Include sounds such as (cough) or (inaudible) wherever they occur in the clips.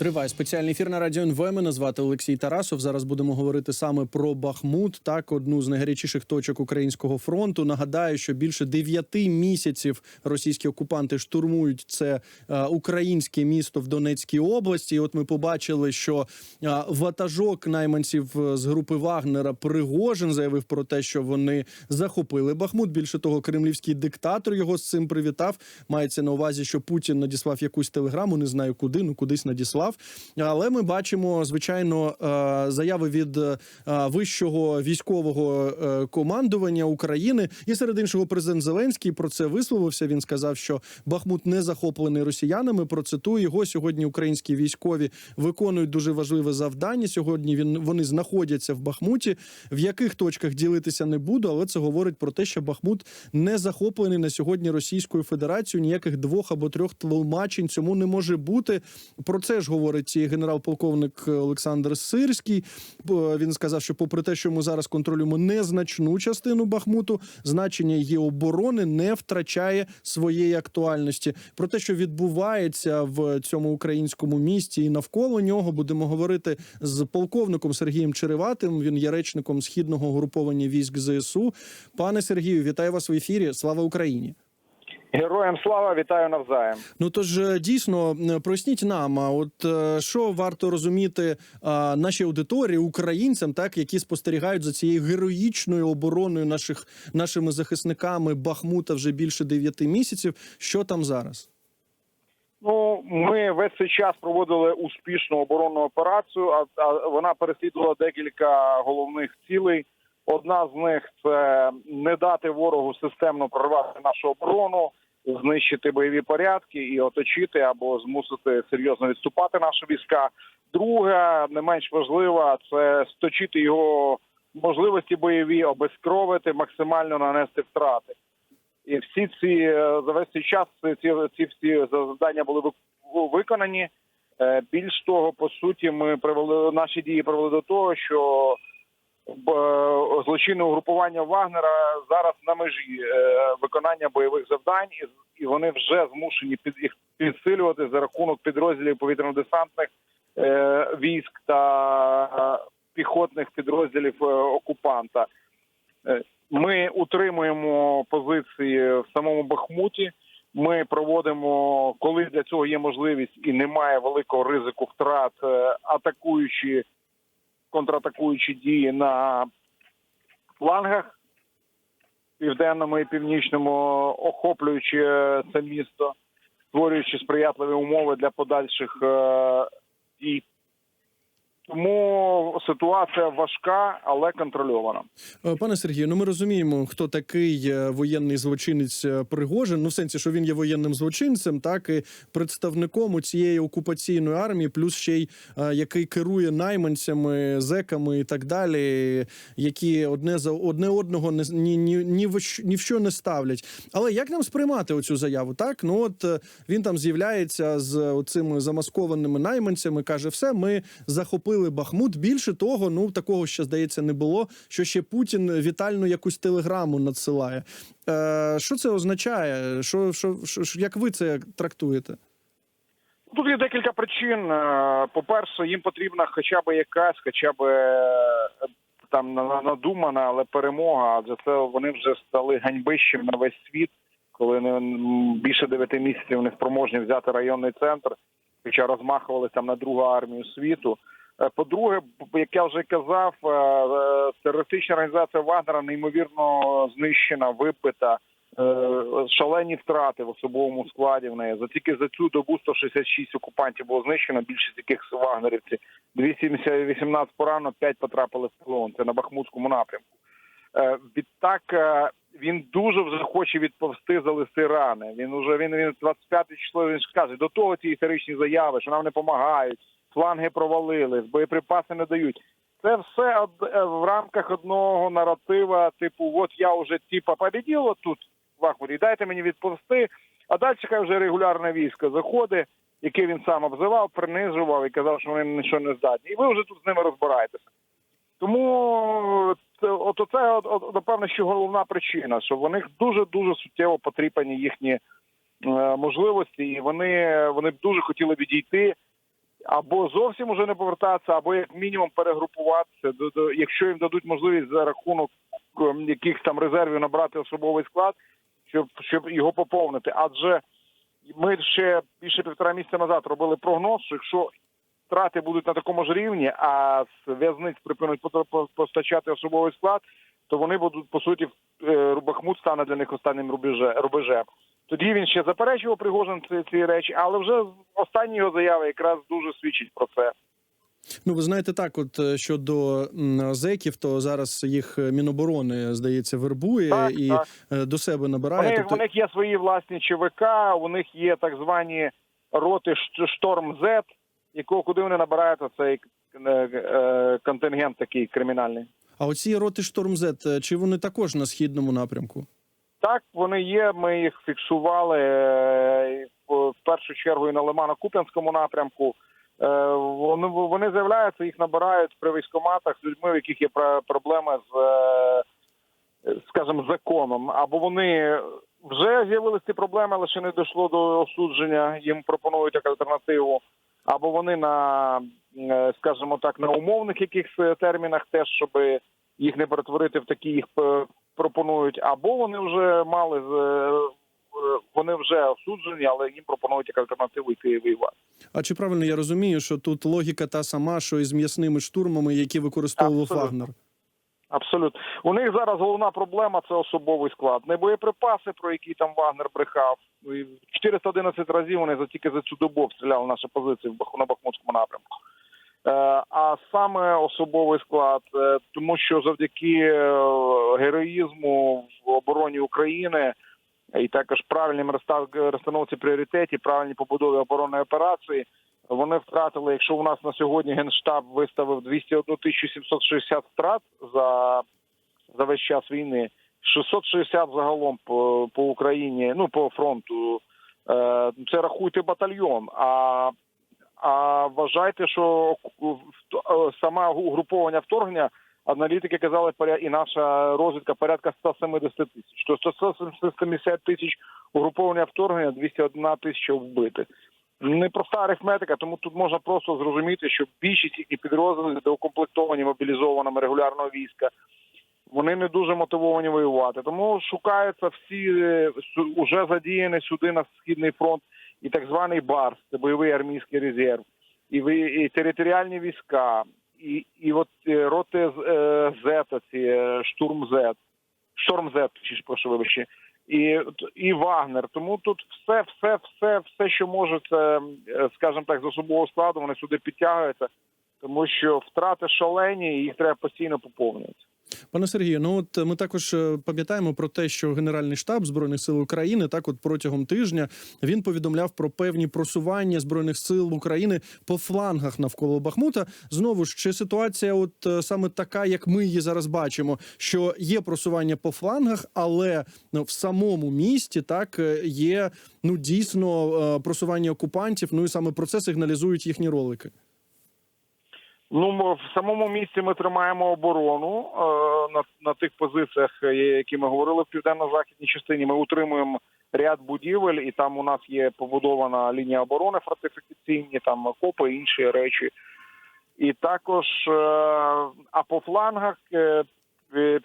Триває спеціальний ефір на радіо НВ. Мене звати Олексій Тарасов. Зараз будемо говорити саме про Бахмут, так одну з найгарячіших точок українського фронту. Нагадаю, що більше дев'яти місяців російські окупанти штурмують це е, українське місто в Донецькій області. І от ми побачили, що е, ватажок найманців е, з групи Вагнера Пригожин заявив про те, що вони захопили Бахмут. Більше того, кремлівський диктатор його з цим привітав. Мається на увазі, що Путін надіслав якусь телеграму, не знаю куди, ну кудись надіслав. Але ми бачимо звичайно е, заяви від е, вищого військового е, командування України, і серед іншого президент Зеленський про це висловився. Він сказав, що Бахмут не захоплений росіянами. Процитую його сьогодні. Українські військові виконують дуже важливе завдання. Сьогодні він вони знаходяться в Бахмуті. В яких точках ділитися не буду, але це говорить про те, що Бахмут не захоплений на сьогодні Російською Федерацією. Ніяких двох або трьох тлумачень цьому не може бути. Про це ж говорить і генерал-полковник Олександр Сирський. Він сказав, що, попри те, що ми зараз контролюємо незначну частину Бахмуту, значення її оборони не втрачає своєї актуальності. Про те, що відбувається в цьому українському місті, і навколо нього будемо говорити з полковником Сергієм Череватим. Він є речником східного угруповання військ ЗСУ. Пане Сергію, вітаю вас в ефірі. Слава Україні! Героям слава вітаю навзаєм. Ну тож е, дійсно е, проясніть нам, от е, що варто розуміти а, нашій аудиторії, українцям, так які спостерігають за цією героїчною обороною наших нашими захисниками Бахмута вже більше дев'яти місяців. Що там зараз? Ну ми весь цей час проводили успішну оборонну операцію. А, а вона переслідувала декілька головних цілей. Одна з них це не дати ворогу системно прорвати нашу оборону, знищити бойові порядки і оточити або змусити серйозно відступати наші війська. Друга, не менш важлива, це сточити його можливості бойові, обезкровити, максимально нанести втрати. І всі ці е, за весь цей час ці, ці всі завдання були вик- виконані. Е, Більш того, по суті, ми привели наші дії привели до того, що злочинне угрупування Вагнера зараз на межі е, виконання бойових завдань, і, вони вже змушені під їх підсилювати за рахунок підрозділів повітряно-десантних е, військ та е, піхотних підрозділів е, окупанта. Е, Ми утримуємо позиції в самому Бахмуті. Ми проводимо, коли для цього є можливість і немає великого ризику втрат, е, атакуючі контратакуючі дії на флангах південному і північному, охоплюючи е, це місто, створюючи сприятливі умови для подальших е, дій. Тому ситуація важка, але контрольована. Е, Пане Сергію, ну ми розуміємо, хто такий е, воєнний злочинець е, Пригожин. Ну, в сенсі, що він є воєнним злочинцем, так і представником у цієї окупаційної армії, плюс ще й який керує найманцями, зеками і так далі, які одне за одне одного не ні, ні, ні, ні в що не ставлять. Але як нам сприймати оцю заяву? Так, ну от він там з'являється з цими замаскованими найманцями, каже: все, ми захопили Бахмут. Більше того, ну такого ще здається не було. Що ще Путін вітальну якусь телеграму надсилає. Е, що це означає? Що, що, що, як ви це трактуєте? Тут є декілька причин. Е, По-перше, їм потрібна хоча б якась, хоча б е, там на- на- надумана, але перемога. Адже це вони вже стали ганьбищем на весь світ, коли не більше дев'яти місяців не спроможні взяти районний центр, хоча розмахували там на другу армію світу. Е, По-друге, як я вже казав, е, е, терористична організація Вагнера неймовірно знищена, вибита. Е, шалені втрати в особовому складі в неї. За тільки за цю добу 166 окупантів було знищено, більшість яких вагнерівці. 218 поранено, 5 потрапили в полон. Це на Бахмутському напрямку. Відтак він дуже вже хоче відповсти за листи рани. Він уже він, він 25 число він каже, до того ці історичні заяви, що нам не допомагають, фланги провалили, боєприпаси не дають. Це все е, в рамках одного наратива, типу, от я вже типа победив тут в Бахмуті, дайте мені відповсти, а далі хай вже регулярне військо заходить, яке він сам обзивав, принижував і казав, що вони нічого не здатні. І ви вже тут з ними розбираєтеся. Тому от це от, от, напевно, що головна причина, що в них дуже дуже суттєво потрібні їхні е, можливості, і вони, вони дуже хотіли відійти. Або зовсім уже не повертатися, або як мінімум перегрупуватися, якщо їм дадуть можливість за рахунок ем, якихось там резервів набрати особовий склад, щоб, щоб його поповнити. Адже ми ще більше півтора місяця назад робили прогноз, що якщо втрати будуть на такому ж рівні, а з в'язниць припинуть постачати особовий склад, то вони будуть по суті е, Бахмут стане для них останнім рубеже- рубежем. Тоді він ще заперечував Пригожин ці, ці речі, але вже останні його заяви якраз дуже свідчить про це. Ну, ви знаєте, так, от е, щодо зеків, то зараз їх е, Міноборони, здається, вербує Так, і так. е, до себе набирає. них, Тобто, у них є свої власні ЧВК, у них є так звані роти Шторм З, якого куди вони набирають оцей е, контингент такий кримінальний. А оці роти Штормзет, е, чи вони також на східному напрямку? Так, вони є. Ми їх фіксували е, в першу чергу і на Лимано-Куп'янському напрямку. Е, Вони вони з'являються, їх набирають при військоматах з людьми, в яких є проблеми з, е, скажімо, законом. Або вони вже з'явилися ці проблеми, але ще не дійшло до осудження. Їм пропонують як альтернативу. Або вони на, скажімо так, на умовних якихось термінах, теж щоб їх не перетворити в такі їх е, пропонують, або вони вже мали е, вони вже осуджені, але їм пропонують як альтернативу йти воювати. А чи правильно я розумію, що тут логіка та сама, що і з м'ясними штурмами, які використовував Абсолютно. Вагнер? Абсолютно, у них зараз головна проблема це особовий склад. Не боєприпаси, про які там Вагнер брехав. Ну, і 411 разів вони за тільки за цю добу обстріляли наші позиції на Бахмутському напрямку. Е, а саме особовий склад, е, тому що завдяки е, героїзму в обороні України і також розстав- розстановці пріоритетів, правильній побудові оборонної операції. Вони втратили, якщо у нас на сьогодні генштаб виставив 201 тисячу 760 втрат за, за весь час війни, 660 загалом по, по Україні, ну по фронту. Це рахуйте батальйон. А, а вважайте, що в- саме угруповання вторгнення аналітики казали, і наша розвідка порядка 170 тисяч. То 170 тисяч угруповання вторгнення, 201 тисяча вбитих. Непроста арифметика, тому тут можна просто зрозуміти, що більшість їхніх підрозділів доукомплектовані мобілізованими регулярного війська. Вони не дуже мотивовані воювати. Тому шукаються всі е, уже задіяні сюди на східний фронт і так званий БАРС, це бойовий армійський резерв, і, ви, і територіальні війська, і, і от е, роти е, ці е, штурм З, шторм З, чи ж прошу вибачте, і, і Вагнер. Тому тут все, все, все, все, що може, це, скажімо так, з особового складу, вони сюди підтягуються, тому що втрати шалені, і їх треба постійно поповнювати. Пане Сергію, ну от ми також е, пам'ятаємо про те, що Генеральний штаб збройних сил України так, от протягом тижня він повідомляв про певні просування збройних сил України по флангах навколо Бахмута. Знову ж чи ситуація, от е, саме така, як ми її зараз бачимо, що є просування по флангах, але ну, в самому місті так е, є ну дійсно просування окупантів. Ну і саме про це сигналізують їхні ролики. Ну, в самому місці ми тримаємо оборону е, на, на тих позиціях, е, які ми говорили в південно-західній частині. Ми утримуємо ряд будівель, і там у нас є побудована лінія оборони фортифікаційні, там окопи інші речі. І також, е, а по флангах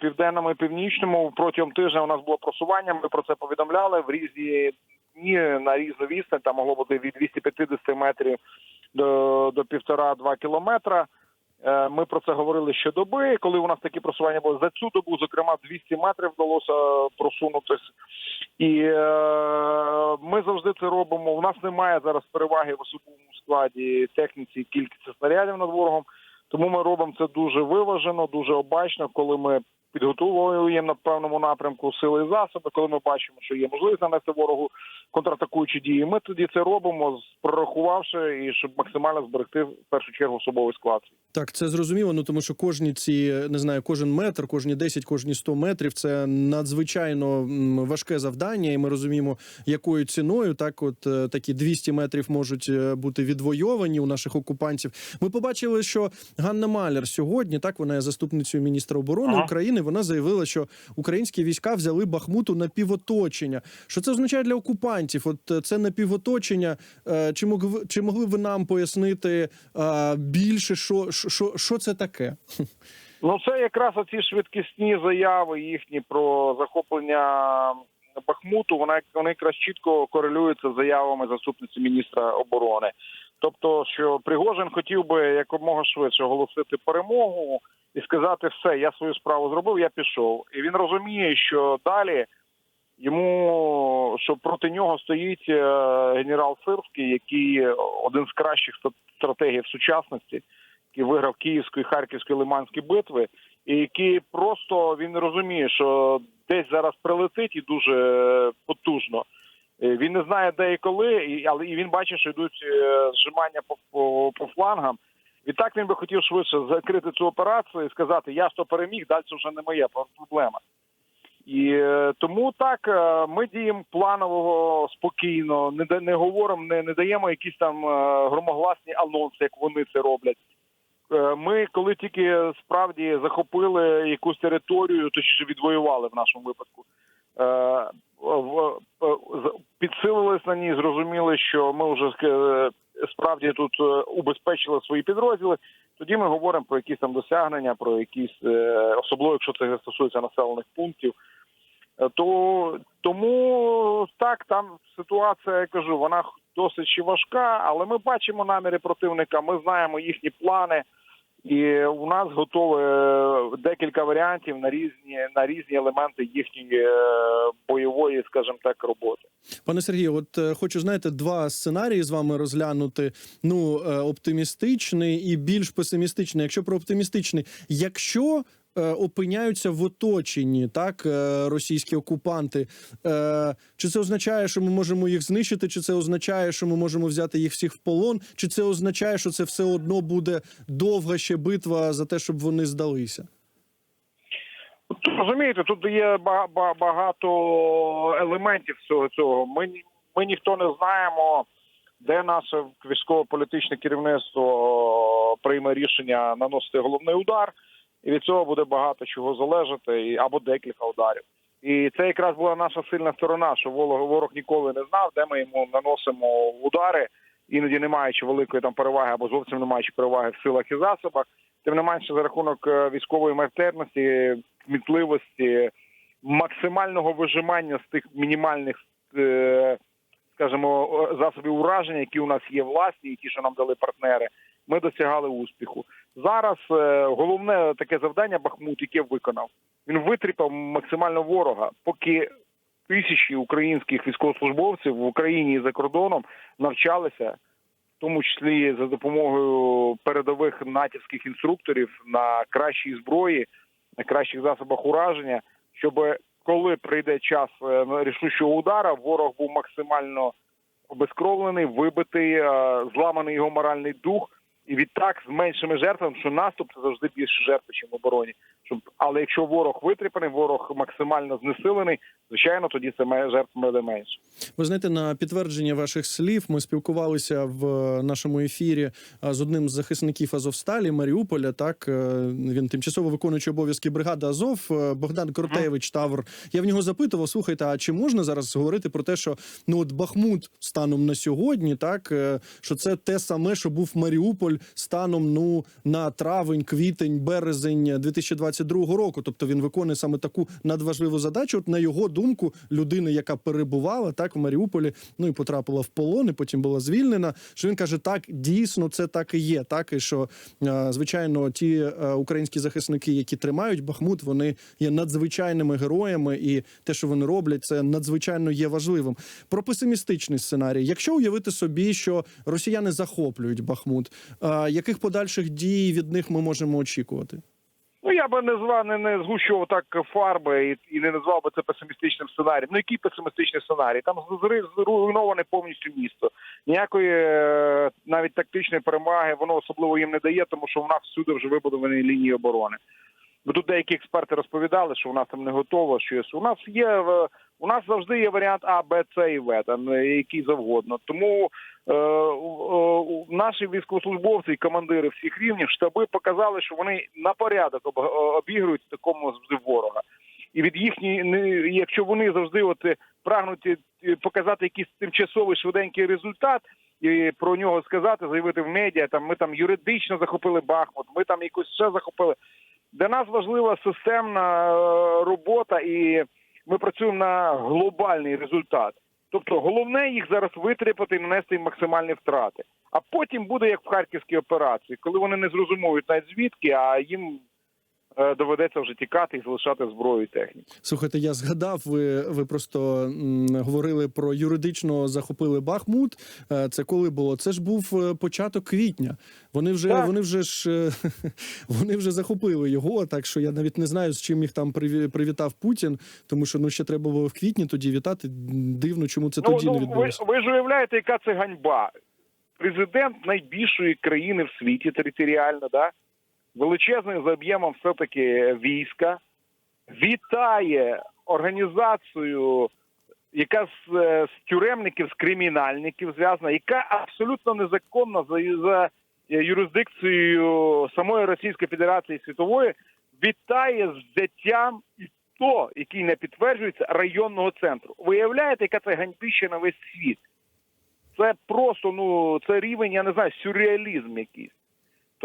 південному і північному протягом тижня у нас було просування. Ми про це повідомляли в різні дні на різну відстань. Там могло бути від 250 метрів до, до півтора-два кілометра. Е, Ми про це говорили щодоби. Коли у нас такі просування були за цю добу, зокрема 200 метрів вдалося просунутись. І е, ми завжди це робимо. У нас немає зараз переваги в особовому складі техніці кількості снарядів над ворогом. Тому ми робимо це дуже виважено, дуже обачно, коли ми підготовуємо на певному напрямку сили і засоби. Коли ми бачимо, що є можливість нанести ворогу контратакуючі дії, ми тоді це робимо, прорахувавши і щоб максимально зберегти в першу чергу особовий склад. Так, це зрозуміло. Ну тому що кожні ці не знаю, кожен метр, кожні 10, кожні 100 метрів це надзвичайно важке завдання, і ми розуміємо, якою ціною так, от е, такі 200 метрів можуть е, бути відвойовані у наших окупантів. Ми побачили, що Ганна Маляр сьогодні, так вона є заступницею міністра оборони Ага. України. Вона заявила, що українські війська взяли Бахмуту на півоточення. Що це означає для окупантів? От е, це напівоточення. Е, Чи могли чи могли ви нам пояснити е, більше, що, що, що це таке? Ну, це якраз оці швидкісні заяви їхні про захоплення Бахмуту. Вони, вони якраз чітко корелюються з заявами заступниці міністра оборони. Тобто, що Пригожин хотів би якомога швидше оголосити перемогу і сказати, все, я свою справу зробив, я пішов. І він розуміє, що далі йому що проти нього стоїть е, генерал Сирський, який один з кращих стратегів сучасності, який виграв Київську і Харківську і Лиманські битви, і який просто він розуміє, що десь зараз прилетить і дуже потужно. Е, Він не знає, де і коли, і, але і він бачить, що йдуть е, зжимання по, по, по флангам. Відтак він би хотів швидше закрити цю операцію і сказати: я то переміг, далі вже не моя проблема. І е, тому так ми діємо планово спокійно, не не говоримо, не, не даємо якісь там громогласні анонси, як вони це роблять. Ми, коли тільки справді захопили якусь територію, точніше відвоювали в нашому випадку, підсилились на ній, зрозуміли, що ми вже е, справді тут е, убезпечили свої підрозділи. Тоді ми говоримо про якісь там досягнення, про якісь е, особливо, якщо це стосується населених пунктів. То тому так там ситуація, я кажу, вона досить важка, але ми бачимо наміри противника. Ми знаємо їхні плани, і у нас готові е, декілька варіантів на різні на різні елементи їхньої е, бойової, скажімо так, роботи. Пане Сергію, от е, хочу знаєте, два сценарії з вами розглянути. Ну, оптимістичний і більш песимістичний. Якщо про оптимістичний, якщо опиняються в оточенні, так е, російські окупанти, е, чи це означає, що ми можемо їх знищити, чи це означає, що ми можемо взяти їх всіх в полон, чи це означає, що це все одно буде довга ще битва за те, щоб вони здалися? Розумієте, тут є ба- ба- багато елементів цього цього. Ми ми ніхто не знаємо, де наше військово-політичне керівництво прийме рішення наносити головний удар, і від цього буде багато чого залежати, і- або декілька ударів. І це якраз була наша сильна сторона, що ворог, ніколи не знав, де ми йому наносимо удари, іноді не маючи великої там переваги або зовсім не маючи переваги в силах і засобах. Тим не менше, за рахунок е, військової майстерності, кмітливості, максимального вижимання з тих мінімальних, е, скажімо, засобів ураження, які у нас є власні, і ті, що нам дали партнери, ми досягали успіху. Зараз е, головне таке завдання Бахмут, яке виконав, він витріпав максимально ворога, поки тисячі українських військовослужбовців в Україні і за кордоном навчалися в тому числі за допомогою передових натівських інструкторів на кращій зброї, на кращих засобах ураження, щоб коли прийде час е, рішучого удара, ворог був максимально обезкровлений, вибитий, е, зламаний його моральний дух, і відтак з меншими жертвами, що наступ це завжди більше жертв, ніж в обороні. Щоб але якщо ворог витріпаний, ворог максимально знесилений, звичайно, тоді це ме- жертв буде менше. Ви знаєте, на підтвердження ваших слів ми спілкувалися в е, нашому ефірі з одним з захисників Азовсталі Маріуполя. Так е, він тимчасово виконуючий обов'язки бригади Азов е, Богдан Коротевич Тавр. Я в нього запитував: слухайте, а чи можна зараз говорити про те, що ну от Бахмут станом на сьогодні, так е, що це те саме, що був Маріуполь станом ну на травень, квітень, березень 2022 року. Тобто він виконує саме таку надважливу задачу. От на його думку, людина, яка перебувала так в Маріуполі, ну і потрапила в полон, і потім була звільнена. Що він каже, так дійсно це так і є. Так і що е, звичайно, ті е, українські захисники, які тримають Бахмут, вони є надзвичайними героями, і те, що вони роблять, це надзвичайно є важливим. Про песимістичний сценарій. Якщо уявити собі, що росіяни захоплюють Бахмут, е, яких подальших дій від них ми можемо очікувати? Ну я би не звав, не, не згущував так фарби і, і не назвав би це песимістичним сценарієм. Ну який песимістичний сценарій? Там зруйноване повністю місто. Ніякої е, навіть тактичної перемоги воно особливо їм не дає, тому що в нас всюди вже вибудовані лінії оборони. Бо тут деякі експерти розповідали, що в нас там не готово щось. У нас є е, у нас завжди є варіант А, Б, С і В, там е, який завгодно. Тому е, е, наші військовослужбовці і командири всіх рівнів штаби показали, що вони на порядок об- обігрують такому ворога. І від їхньої, якщо вони завжди от е, прагнуть е, показати якийсь тимчасовий швиденький результат. І про нього сказати, заявити в медіа, там ми там юридично захопили Бахмут, ми там якось ще захопили. Для нас важлива системна е, робота, і ми працюємо на глобальний результат. Тобто, головне їх зараз витріпати і нанести максимальні втрати. А потім буде як в харківській операції, коли вони не зрозуміють навіть звідки, а їм доведеться вже тікати і залишати зброю і техніку. Слухайте, я згадав, ви, ви просто м, говорили про юридично захопили Бахмут. Е, Це коли було? Це ж був е, початок квітня. Вони вже Так. вони вже ж е, (laughs) вони вже захопили його. Так що я навіть не знаю, з чим їх там приві- привітав Путін, тому що ну ще треба було в квітні тоді вітати. Дивно, чому це тоді не Ну, ви, ви ж уявляєте, яка це ганьба. Президент найбільшої країни в світі територіально, да? Величезний за об'ємом все-таки війська, вітає організацію, яка з, е, з тюремників, з кримінальників зв'язана, яка абсолютно незаконна за, за юрисдикцією самої Російської Федерації світової, вітає з взяттям і то, який не підтверджується, районного центру. Виявляєте, яка це ганьбіще на весь світ? Це просто ну це рівень, я не знаю, сюрреалізм якийсь.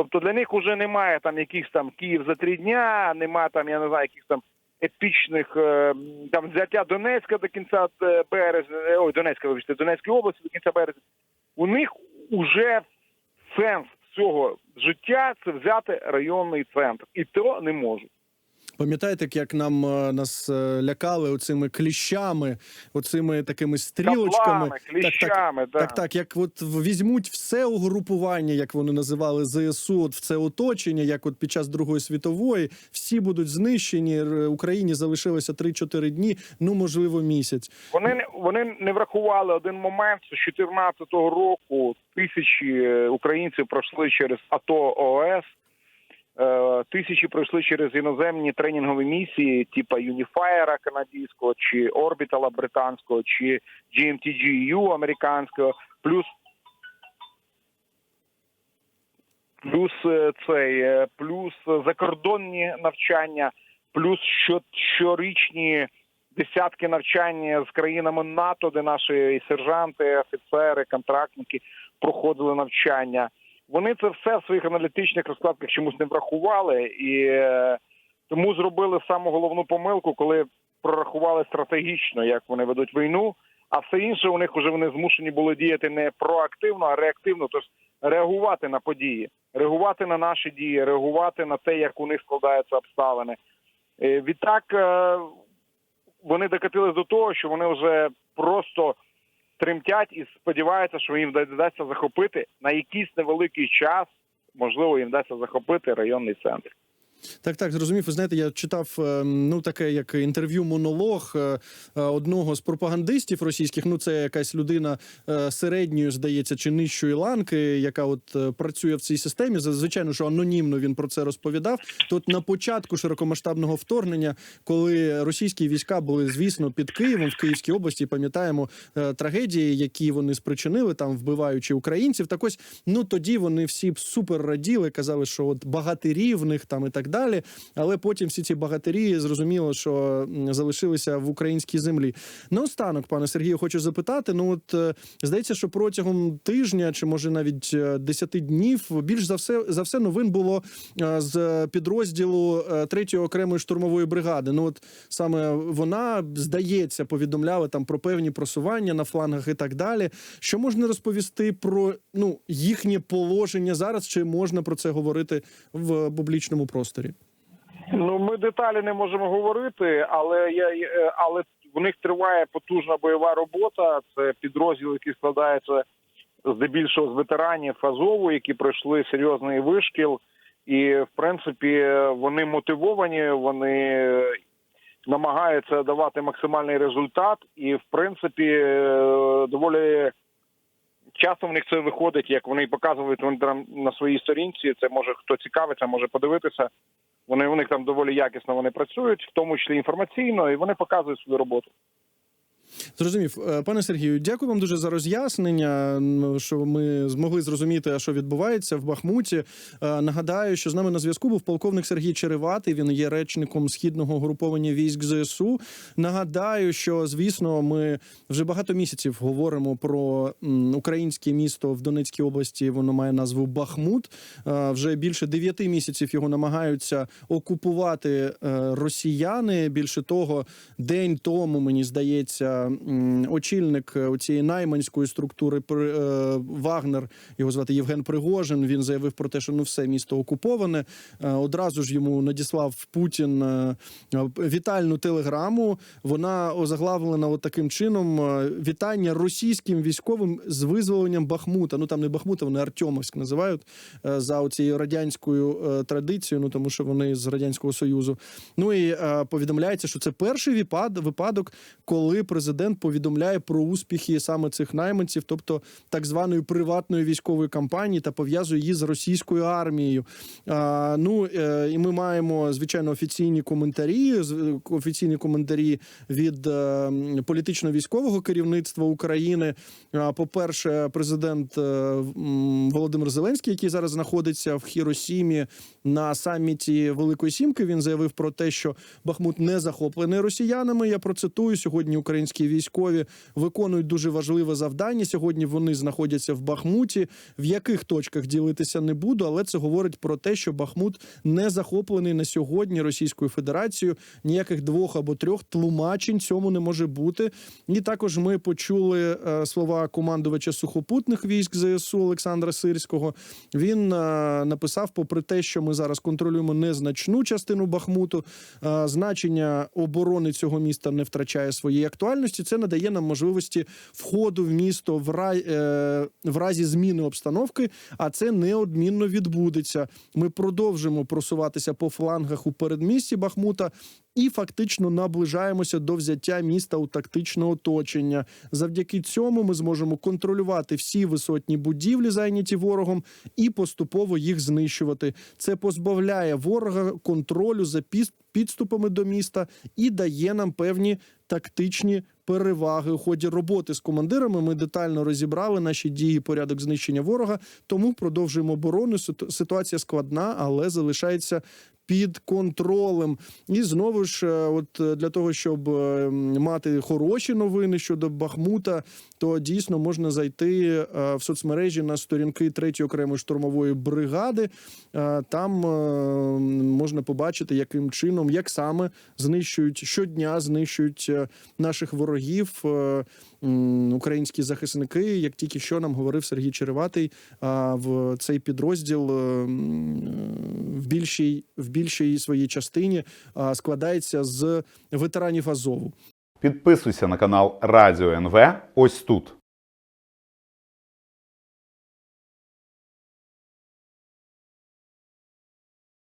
Тобто для них вже немає там якихось там Київ за три дня, немає там, я не знаю, якихось там епічних е, там взяття Донецька до кінця е, березня, е, ой, Донецька, вибачте, Донецької області до кінця березня. У них уже сенс цього життя це взяти районний центр, і то не можуть. Пам'ятаєте, як нам е, нас е, лякали оцими кліщами, оцими такими стрілочками? Каплами, кліщами, да. Так, так, як от візьмуть все угрупування, як вони називали ЗСУ, от в це оточення, як от під час Другої світової, всі будуть знищені. Україні залишилося 3-4 дні, ну можливо, місяць. Вони не вони не врахували один момент, з 2014 року тисячі е, українців пройшли через АТО ООС, е, тисячі пройшли через іноземні тренінгові місії, типа Юніфаєра канадського, чи Орбітала британського, чи GMTGU американського, плюс плюс е, цей, е, плюс закордонні навчання, плюс щорічні десятки навчань з країнами НАТО, де наші сержанти, офіцери, контрактники проходили навчання. Вони це все в своїх аналітичних розкладках чомусь не врахували, і е, тому зробили саму головну помилку, коли прорахували стратегічно, як вони ведуть війну. А все інше у них вже вони змушені були діяти не проактивно, а реактивно, тобто реагувати на події, реагувати на наші дії, реагувати на те, як у них складаються обставини. Е, Відтак е, вони докотились до того, що вони вже просто тремтять і сподіваються, що їм вдасться захопити на якийсь невеликий час. Можливо, їм вдасться захопити районний центр. Так, так, зрозумів. Ви знаєте, я читав е, ну таке як інтерв'ю, монолог е, е, одного з пропагандистів російських. Ну, це якась людина е, середньої, здається, чи нижчої ланки, яка от працює в цій системі. Звичайно, що анонімно він про це розповідав. То от на початку широкомасштабного вторгнення, коли російські війська були, звісно, під Києвом в Київській області, пам'ятаємо трагедії, які вони спричинили там, вбиваючи українців. Так ось ну тоді вони всі супер раділи, казали, що от багатирі в них там і так далі. Але потім всі ці багатирі зрозуміло, що залишилися в українській землі. Наостанок, пане Сергію, хочу запитати. Ну от е, здається, що протягом тижня чи може навіть е, 10 днів більш за все за все новин було е, з підрозділу 3-ї окремої штурмової бригади. Ну от саме вона здається повідомляла там про певні просування на флангах і так далі. Що можна розповісти про ну їхнє положення зараз? Чи можна про це говорити в публічному просторі? Ну ми деталі не можемо говорити, але я е, але в них триває потужна бойова робота. Це підрозділ, який складається здебільшого з ветеранів Азову, які пройшли серйозний вишкіл. І в принципі вони мотивовані, вони намагаються давати максимальний результат, і в принципі е, доволі часто в них це виходить, як вони показують вони там на своїй сторінці. Це може хто цікавиться, може подивитися. Вони у них там доволі якісно вони працюють, в тому числі інформаційно, і вони показують свою роботу. Зрозумів, Е, пане Сергію, дякую вам дуже за роз'яснення. Що ми змогли зрозуміти, що відбувається в Бахмуті. Е, Нагадаю, що з нами на зв'язку був полковник Сергій Череватий. Він є речником східного груповання військ ЗСУ. Нагадаю, що звісно, ми вже багато місяців говоримо про українське місто в Донецькій області. Воно має назву Бахмут. Е, Вже більше дев'яти місяців його намагаються окупувати росіяни. Більше того, день тому мені здається, очільник е, цієї найманської структури е, Вагнер, його звати Євген Пригожин. Він заявив про те, що ну все місто окуповане. Е, Одразу ж йому надіслав Путін вітальну телеграму. Вона озаглавлена от таким чином: вітання російським військовим з визволенням Бахмута. Ну там не Бахмута, вони Артемовськ називають за цією радянською традицією. Ну тому що вони з радянського союзу. Ну і повідомляється, що це перший випад, випадок, коли президент повідомляє про успіхи саме цих найманців, тобто так званої приватної військової кампанії, та пов'язує її з російською армією. А, ну е, і ми маємо звичайно офіційні коментарі, офіційні коментарі від е, політично-військового керівництва України. А, По-перше, президент е, Володимир Зеленський, який зараз знаходиться в Хіросімі на саміті Великої Сімки, він заявив про те, що Бахмут не захоплений росіянами. Я процитую сьогодні. Українські військові виконують дуже важливе завдання. Сьогодні вони знаходяться в Бахмуті. В яких точках ділитися не буду, але це говорить про те, що Бахмут не захоплений на сьогодні Російською Федерацією. Ніяких двох або трьох тлумачень цьому не може бути. І також ми почули е, слова командувача сухопутних військ ЗСУ Олександра Сирського. Він е, написав, попри те, що ми зараз контролюємо незначну частину Бахмуту, е, значення оборони цього міста не втрачає своєї актуальності. Це надає нам можливості входу в місто в, ра... е, в разі зміни обстановки, а це неодмінно відбудеться. Ми продовжимо просуватися по флангах у передмісті Бахмута. І фактично наближаємося до взяття міста у тактичне оточення. Завдяки цьому ми зможемо контролювати всі висотні будівлі, зайняті ворогом, і поступово їх знищувати. Це позбавляє ворога контролю за підступами до міста і дає нам певні тактичні переваги у ході роботи з командирами. Ми детально розібрали наші дії, порядок знищення ворога. Тому продовжуємо оборону. Ситу- Ситуація складна, але залишається під контролем. І знову ж, е, от е, для того, щоб е, мати хороші новини щодо Бахмута, то дійсно можна зайти в соцмережі на сторінки 3-ї окремої штурмової бригади. Там можна побачити, яким чином, як саме знищують щодня, знищують наших ворогів. Українські захисники, як тільки що нам говорив Сергій Череватий, в цей підрозділ е, е, в більшій в більшій своїй частині складається з ветеранів Азову. Підписуйся на канал Радіо НВ ось тут.